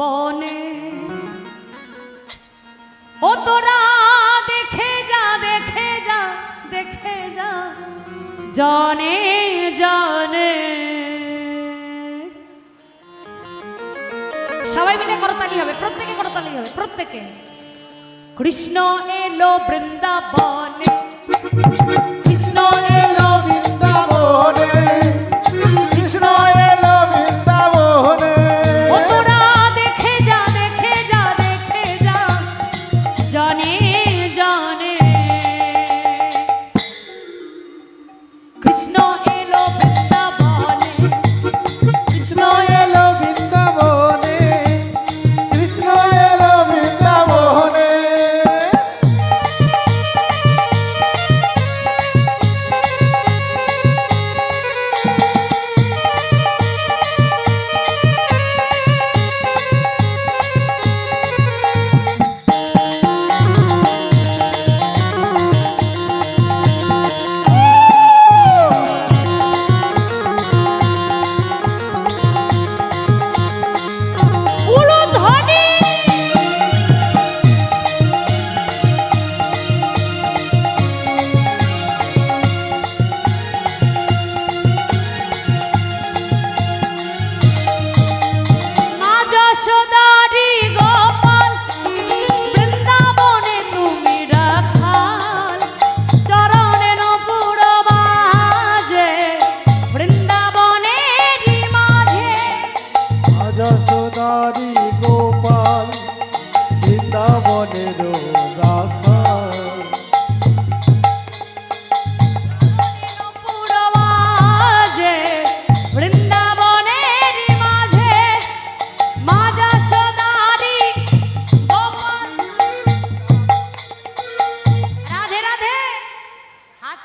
বনে। ও তোরা দেখে যা দেখে যা দেখে যা, জনে জনে। সবাই মিলে করতালি হবে, প্রত্যেকে করতালি হবে, প্রত্যেকে। কৃষ্ণ এলো বৃন্দাবনে।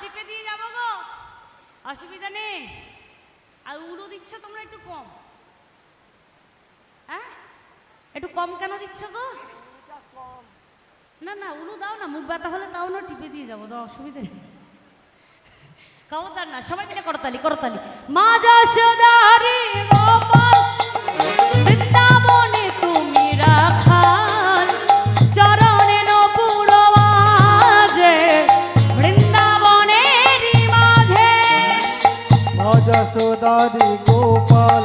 টিপে দিয়ে যাব গো। অসুবিধা নেই। আর উড়ো দিচ্ছ তোমরা একটু কম। হ্যাঁ? একটু কম কেন দিচ্ছ গো? না না, উলু দাও না, মুখ ব্যথা হলে তাও না, টিপে দিয়ে যাব, দাও, অসুবিধা নেই। কবতার না, সবাই মিলে করতালি করতালি মা যশোদারি গোপাল, বৃন্দাবনে তুমি আজ সোনারি গোপাল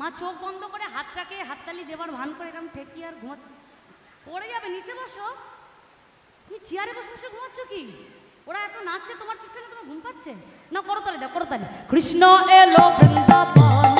মা চোখ বন্ধ করে হাতটাকে হাততালি দেবার ভান করে এরকম ঠেকি আর ঘুমা পড়ে যাবে, নিচে বসো। তুমি চেয়ারে বসে বসে ঘুমাচ্ছ কি? ওরা এত নাচছে, তোমার পিছনে তোমার ঘুম পাচ্ছে? না করতালি দাও, করতালি। কৃষ্ণ এলো বৃন্দাবনে।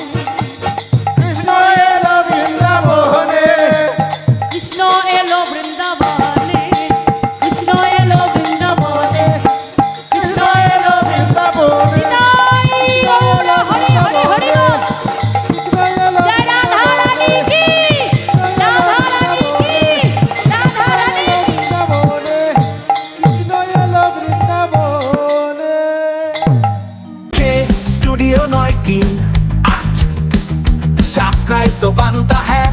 প্রিয় নয় কি সাবস্ক্রাইব তো বানুতা হ্যাঁ